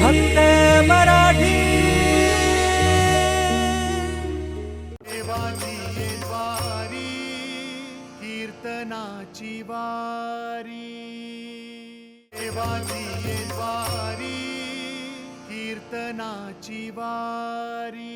फक्त मराठी. देवाची ये वारी कीर्तनाची वारी. देवाची ये वारी कीर्तनाची वारी.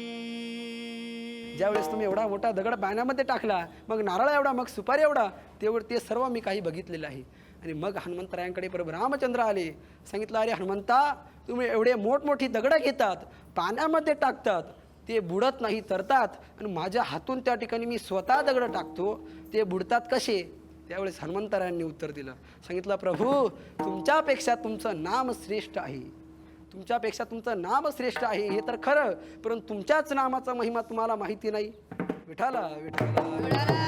ज्यावेळेस तुम्ही एवढा मोठा दगड पाण्यामध्ये टाकला मग नारळ एवढा मग सुपारी एवढा तेवढं ते सर्व मी काही बघितलेलं आहे. आणि मग हनुमंतरायांकडे प्रभू रामचंद्र आले. सांगितलं अरे हनुमंता तुम्ही एवढे मोठमोठी दगडं घेतात पाण्यामध्ये टाकतात ते बुडत नाही तरतात. आणि माझ्या हातून त्या ठिकाणी मी स्वतः दगडं टाकतो ते बुडतात कसे? त्यावेळेस हनुमंतरायांनी उत्तर दिलं. सांगितलं प्रभू तुमच्यापेक्षा तुमचं नाम श्रेष्ठ आहे. तुमच्यापेक्षा तुमचं नाम श्रेष्ठ आहे हे तर खरं परंतु तुमच्याच नामाचा महिमा तुम्हाला माहिती नाही. विठाला विठाला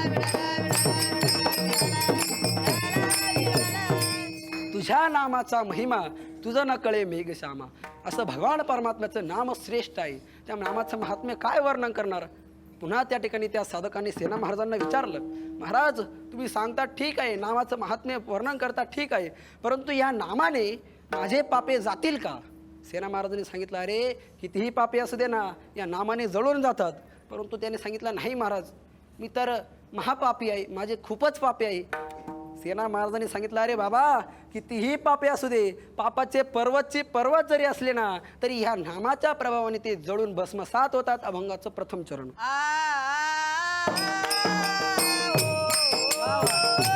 तुझ्या नामाचा महिमा तुझं न कळे मेघश्यामा. असं भगवान परमात्म्याचं नाम श्रेष्ठ आहे. त्या नामाचं महात्म्य काय वर्णन करणार? पुन्हा त्या ठिकाणी त्या साधकांनी सेना महाराजांना विचारलं महाराज तुम्ही सांगता ठीक आहे नामाचं महात्म्य वर्णन करता ठीक आहे परंतु या नामाने माझे पापे जातील का? सेना महाराजांनी सांगितलं अरे कितीही पापे असू दे ना या नामाने जळून जातात. परंतु त्याने सांगितलं नाही महाराज मी तर महापापी आहे माझे खूपच पापे आहे सेना महाराजांनी सांगितलं अरे बाबा कितीही पापे असू दे पापाचे पर्वतचे पर्वत जरी असले ना तरी ह्या नामाच्या प्रभावाने ते जळून भस्मसात होतात अभंगाचं प्रथम चरण महाराज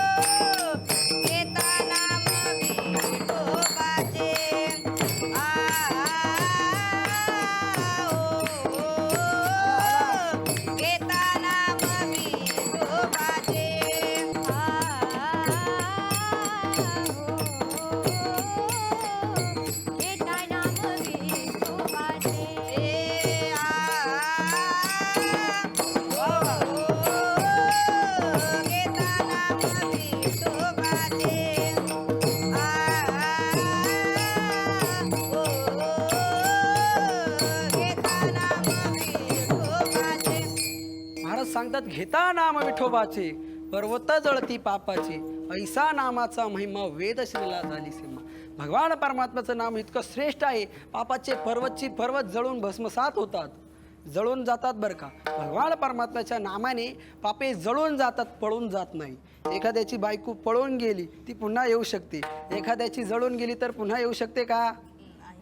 सांगतात घेता नाम विठोबाचे पर्वत जळती पापाचे ऐसा नामाचा महिमा वेदश्रीला झाली सीमा. भगवान परमात्म्याचं नाम इतकं श्रेष्ठ आहे पापाचे पर्वतची पर्वत जळून भस्मसात होतात जळून जातात बरं का? भगवान परमात्म्याच्या नामाने पापे जळून जातात पळून जात नाही. एखाद्याची बायको पळून गेली ती पुन्हा येऊ शकते. एखाद्याची जळून गेली तर पुन्हा येऊ शकते का?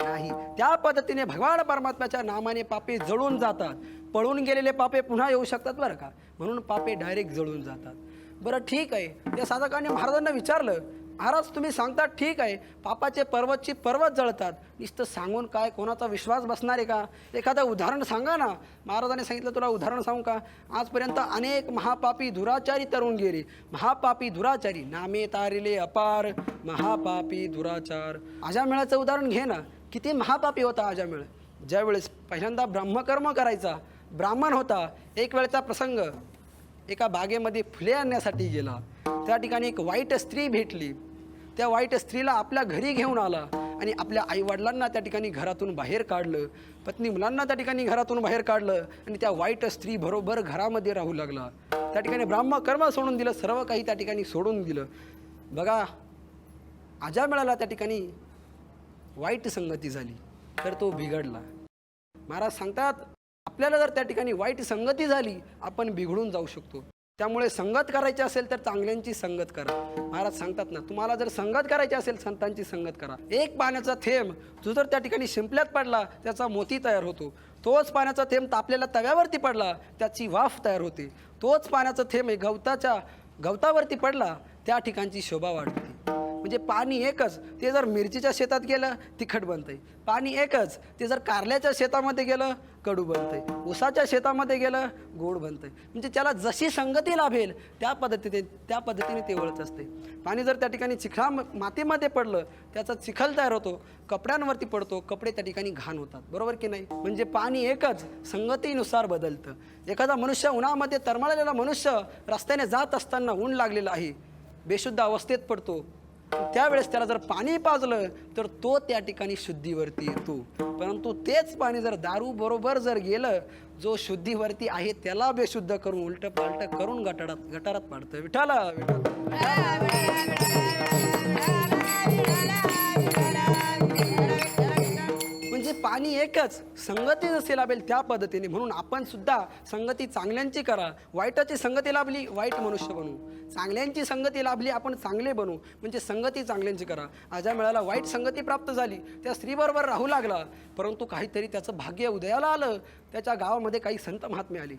नाही. त्या पद्धतीने भगवान परमात्म्याच्या नामाने पापे जळून जातात. पळून गेलेले पापे पुन्हा येऊ शकतात बरं का? म्हणून पापे डायरेक्ट जळून जातात. बरं ठीक आहे. त्या साधकाने महाराजांना विचारलं महाराज तुम्ही सांगता ठीक आहे पापाचे पर्वतची पर्वत जळतात. नुसतं सांगून काय कोणाचा विश्वास बसणार आहे का? एखादं उदाहरण सांगा ना. महाराजांनी सांगितलं तुला उदाहरण सांगू का? आजपर्यंत अनेक महापापी दुराचारी तरुण गेले. महापापी दुराचारी नामे तारिले अपार. महापापी दुराचार. अजामेळाचं उदाहरण घे ना. किती महापापी होता अजामेळ ज्यावेळेस पहिल्यांदा ब्रह्मकर्म करायचा ब्राह्मण होता एक वेळचा प्रसंग एका बागेमध्ये फुले आणण्यासाठी गेला. त्या ठिकाणी एक वाईट स्त्री भेटली. त्या वाईट स्त्रीला आपल्या घरी घेऊन आला आणि आपल्या आईवडिलांना त्या ठिकाणी घरातून बाहेर काढलं. पत्नी मुलांना त्या ठिकाणी घरातून बाहेर काढलं आणि त्या वाईट स्त्री बरोबर घरामध्ये राहू लागला. त्या ठिकाणी ब्राह्मकर्म सोडून दिलं सर्व काही त्या ठिकाणी सोडून दिलं. बघा आजा मिळाला त्या ठिकाणी वाईट संगती झाली तर तो बिघडला. महाराज सांगतात आपल्याला जर त्या ठिकाणी वाईट संगती झाली आपण बिघडून जाऊ शकतो. त्यामुळे संगत करायची असेल तर चांगल्यांची संगत करा. महाराज सांगतात ना तुम्हाला जर संगत करायची असेल संतांची संगत करा. एक पाण्याचा थेंब जो जर त्या ठिकाणी शिंपल्यात पडला त्याचा मोती तयार होतो. तोच पाण्याचा थेंब तापलेला तव्यावरती पडला त्याची वाफ तयार होते. तोच पाण्याचा थेंब हे गवताच्या गवतावरती पडला त्या ठिकाणची शोभा वाढते. म्हणजे पाणी एकच ते जर मिरचीच्या शेतात गेलं तिखट बनतंय. पाणी एकच ते जर कारल्याच्या शेतामध्ये गेलं कडू बनतंय. ऊसाच्या शेतामध्ये गेलं गोड बनतंय. म्हणजे त्याला जशी संगती लाभेल त्या पद्धतीने त्या पद्धतीने ते वळत असते. पाणी जर त्या ठिकाणी चिखळा मातीमध्ये पडलं त्याचा चिखल तयार होतो कपड्यांवरती पडतो कपडे त्या ठिकाणी घाण होतात. बरोबर की नाही? म्हणजे पाणी एकच संगतीनुसार बदलतं. एखादा मनुष्य उन्हामध्ये तरमळलेला मनुष्य रस्त्याने जात असताना ऊन लागलेला आहे. बेशुद्ध अवस्थेत पडतो. त्यावेळेस त्याला जर पाणी पाजलं तर तो त्या ठिकाणी शुद्धीवरती येतो परंतु तेच पाणी जर दारू बरोबर जर गेलं जो शुद्धीवरती आहे त्याला बेशुद्ध करून उलट पालट करून गटारात गटारात पाडतं विठाला विठाला पाणी एकच संगती जशी लाभेल त्या पद्धतीने. म्हणून आपण सुद्धा संगती चांगल्यांची करा. वाईटाची संगती लाभली वाईट मनुष्य बनू. चांगल्यांची संगती लाभली आपण चांगले बनू. म्हणजे संगती चांगल्यांची करा. आजा मेळाला वाईट संगती प्राप्त झाली. त्या स्त्रीबरोबर राहू लागला. परंतु काहीतरी त्याचं भाग्य उदयाला आलं. त्याच्या गावामध्ये काही संत महात्मे आले.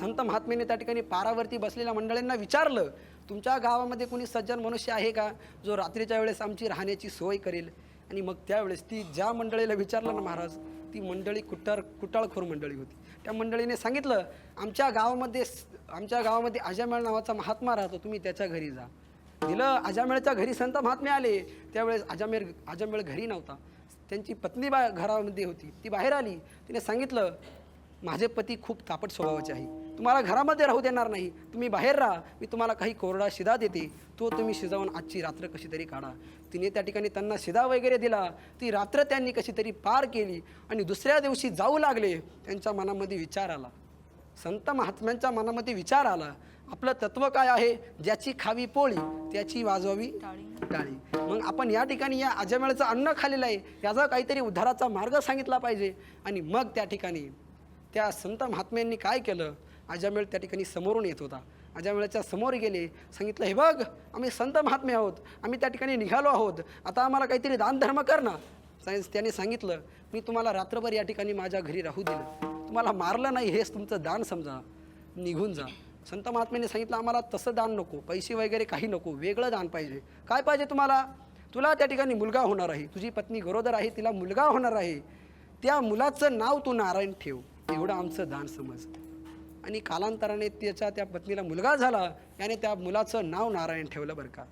संत महात्मेने त्या ठिकाणी पारावरती बसलेल्या मंडळींना विचारलं तुमच्या गावामध्ये कोणी सज्जन मनुष्य आहे का जो रात्रीच्या वेळेस आमची राहण्याची सोय करेल? आणि मग त्यावेळेस ती ज्या मंडळीला विचारलं ना महाराज ती मंडळी कुटार कुटाळखोर मंडळी होती. त्या मंडळीने सांगितलं आमच्या गावामध्ये आमच्या गावामध्ये अजामेळ नावाचा महात्मा राहतो तुम्ही त्याच्या घरी जा. दिलं अजामेळच्या घरी संत महात्मे आले. त्यावेळेस अजामेर अजामेळ घरी नव्हता. त्यांची पत्नी बा घरामध्ये होती. ती बाहेर आली. तिने सांगितलं माझे पती खूप तापट स्वभावाचे आहे तुम्हाला घरामध्ये राहू देणार नाही. तुम्ही बाहेर राहा. मी तुम्हाला काही कोरडा शिदा देते. तो तुम्ही शिजावून आजची रात्र कशी तरी काढा. तिने त्या ठिकाणी त्यांना शिदा वगैरे दिला. ती रात्र त्यांनी कशी तरी पार केली आणि दुसऱ्या दिवशी जाऊ लागले. त्यांच्या मनामध्ये विचार आला. संत महात्म्यांच्या मनामध्ये विचार आला. आपलं तत्व काय आहे? ज्याची खावी पोळी त्याची वाजवावी टाळी मग आपण या ठिकाणी या अजमेळचं अन्न खाल्लेलं आहे. याचा काहीतरी उद्धाराचा मार्ग सांगितला पाहिजे. आणि मग त्या ठिकाणी त्या संत महात्म्यांनी काय केलं? अजामेळ त्या ठिकाणी समोरून येत होता. अजामेळच्या समोर गेले सांगितलं हे बघ आम्ही संत महात्मे आहोत. आम्ही त्या ठिकाणी निघालो आहोत. आता आम्हाला काहीतरी दानधर्म कर ना. सायन्स त्याने सांगितलं मी तुम्हाला रात्रभर या ठिकाणी माझ्या घरी राहू दिलं. तुम्हाला मारलं नाही हेच तुमचं दान समजा. निघून जा. संत महात्म्याने सांगितलं आम्हाला तसं दान नको पैसे वगैरे काही नको वेगळं दान पाहिजे. काय पाहिजे तुम्हाला? तुला त्या ठिकाणी मुलगा होणार आहे. तुझी पत्नी गरोदर आहे तिला मुलगा होणार आहे. त्या मुलाचं नाव तू नारायण ठेव. एवढं आमचं दान समज. आणि कालांतराने त्याच्या त्या पत्नीला मुलगा झाला याने त्या मुलाचं नाव नारायण ठेवलं बरं का.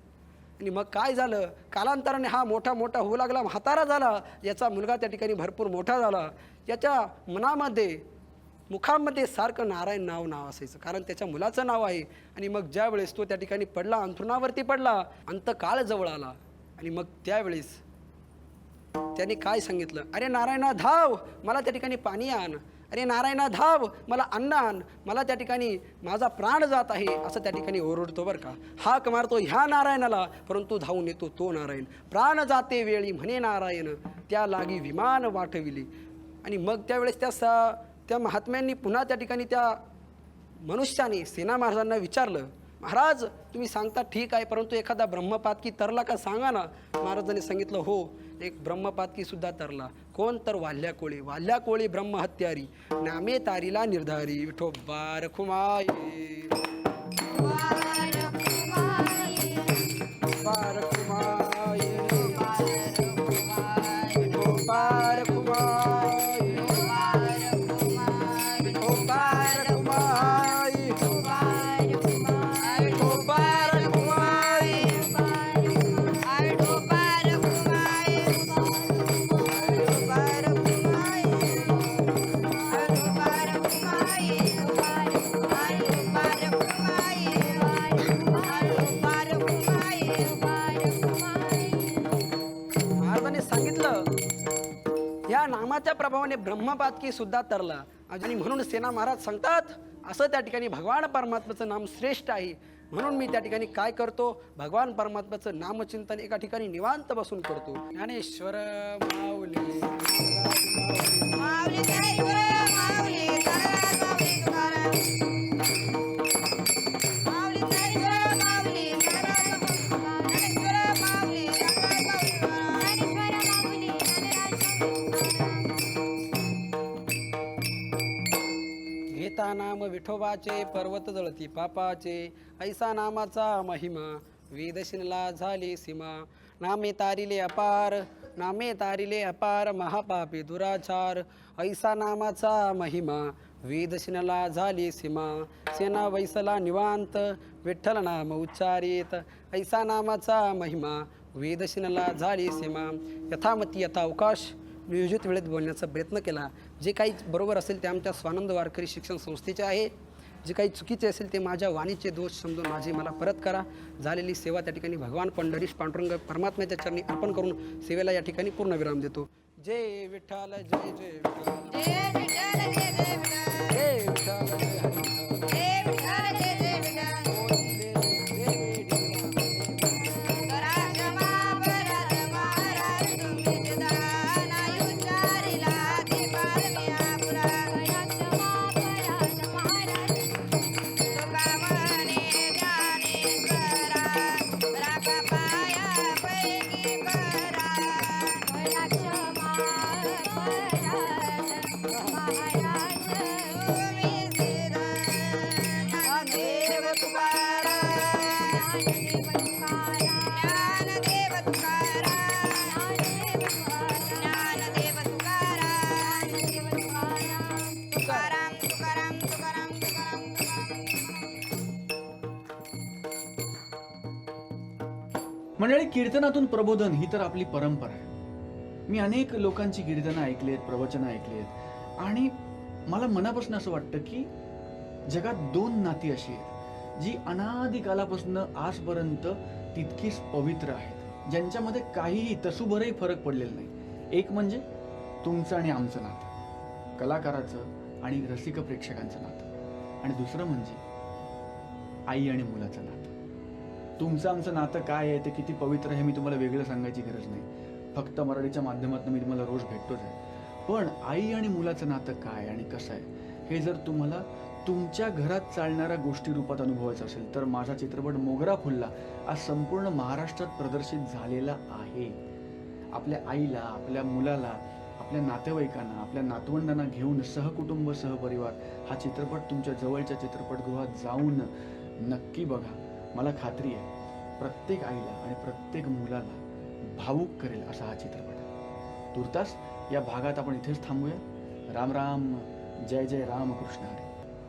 आणि मग काय झालं? कालांतराने हा मोठा मोठा होऊ लागला म्हातारा झाला. याचा मुलगा त्या ठिकाणी भरपूर मोठा झाला. याच्या मनामध्ये मुखामध्ये सारखं नारायण नाव नाव असायचं. कारण त्याच्या मुलाचं नाव आहे. आणि मग ज्यावेळेस तो त्या ठिकाणी पडला अंथरुणावरती पडला अंतकाळ जवळ आला. आणि मग त्यावेळेस त्याने काय सांगितलं? अरे नारायणा धाव! मला त्या ठिकाणी पाणी आण. अरे नारायणा धाव! मला अन्न आण. मला त्या ठिकाणी माझा प्राण जात आहे असं त्या ठिकाणी ओरडतो बरं का. हाक मारतो ह्या नारायणाला परंतु धावून येतो तो नारायण. प्राण जाते वेळी म्हणे नारायण त्या लागी विमान वाटविले. आणि मग त्यावेळेस त्या सा त्या महात्म्यांनी पुन्हा त्या ठिकाणी त्या मनुष्याने सेना महाराजांना विचारलं महाराज तुम्ही सांगता ठीक आहे परंतु एखादा ब्रह्मपातकी तरला का सांगा ना? महाराजांनी सांगितलं हो एक ब्रह्मपातकी सुद्धा तरला. कोण तर वाल्या कोळी वाल्या कोळी ब्रह्महत्यारी. नामे तारीला निर्धारी. विठो रखुमाई रखुमाई या नामाच्या प्रभावाने ब्रह्मपातकी सुद्धा तरला. आणि म्हणून सेना महाराज सांगतात असं त्या ठिकाणी भगवान परमात्म्याचं नाम श्रेष्ठ आहे. म्हणून मी त्या ठिकाणी काय करतो भगवान परमात्म्याचं नामचिंतन एका ठिकाणी निवांत बसून करतो. ज्ञानेश्वर माऊली. विठोबाचे पर्वत जळती पापाचे. ऐसा नामाचा महिमा वेदशिनला झाली सीमा. नामे तारिले अपार नामे तारिले अपार महापापी दुराचार. ऐसा नामाचा महिमा वेदशिनला झाली सीमा. सेना वैसला निवांत विठ्ठल नाम उच्चारित. ऐसा नामाचा महिमा वेदशिनला झाली सीमा. यथामती यथा अवकाश नियोजित वेळेत बोलण्याचा प्रयत्न केला. जे काही बरोबर असेल ते आमच्या स्वानंद वारकरी शिक्षण संस्थेचे आहे. जे काही चुकीचे असेल ते माझ्या वाणीचे दोष समजून माझे मला परत करा. झालेली सेवा त्या ठिकाणी भगवान पंढरीश पांडुरंग परमात्म्याच्या चरणी अर्पण करून सेवेला या ठिकाणी पूर्ण विराम देतो. जय विठ्ठल जय जय विठ्ठल. जय विठ्ठल जय हनुमान. मंडळी कीर्तनातून प्रबोधन ही तर आपली परंपरा आहे. मी अनेक लोकांची कीर्तनं ऐकली आहेत प्रवचनं ऐकली आहेत. आणि मला मनापासून असं वाटतं की जगात दोन नाती अशी आहेत जी अनादिकालापासून आजपर्यंत तितकीच पवित्र आहेत. ज्यांच्यामध्ये काहीही तसूभरही फरक पडलेला नाही. एक म्हणजे तुमचं आणि आमचं नातं कलाकाराचं आणि रसिक प्रेक्षकांचं नातं. आणि दुसरं म्हणजे आई आणि मुलाचं नातं. तुमचं आमचं नातं काय आहे ते किती पवित्र आहे मी तुम्हाला वेगळं सांगायची गरज नाही. फक्त मराठीच्या माध्यमातून मी तुम्हाला रोज भेटतोच आहे. पण आई आणि मुलाचं नातं काय आणि कसं आहे हे जर तुम्हाला तुमच्या घरात चालणाऱ्या गोष्टी रूपात अनुभवायचं असेल तर माझा चित्रपट मोगरा फुलला आज संपूर्ण महाराष्ट्रात प्रदर्शित झालेला आहे. आपल्या आईला आपल्या मुलाला आपल्या नातेवाईकांना आपल्या नातवंडांना घेऊन सहकुटुंब सहपरिवार हा चित्रपट तुमच्या जवळच्या चित्रपटगृहात जाऊन नक्की बघा. मला खात्री आहे प्रत्येक आईला आणि प्रत्येक मुलाला भावूक करेल असा हा चित्रपट. आहे तुर्तास या भागात आपण इथेच थांबूया. राम राम जय जय राम कृष्ण हरी.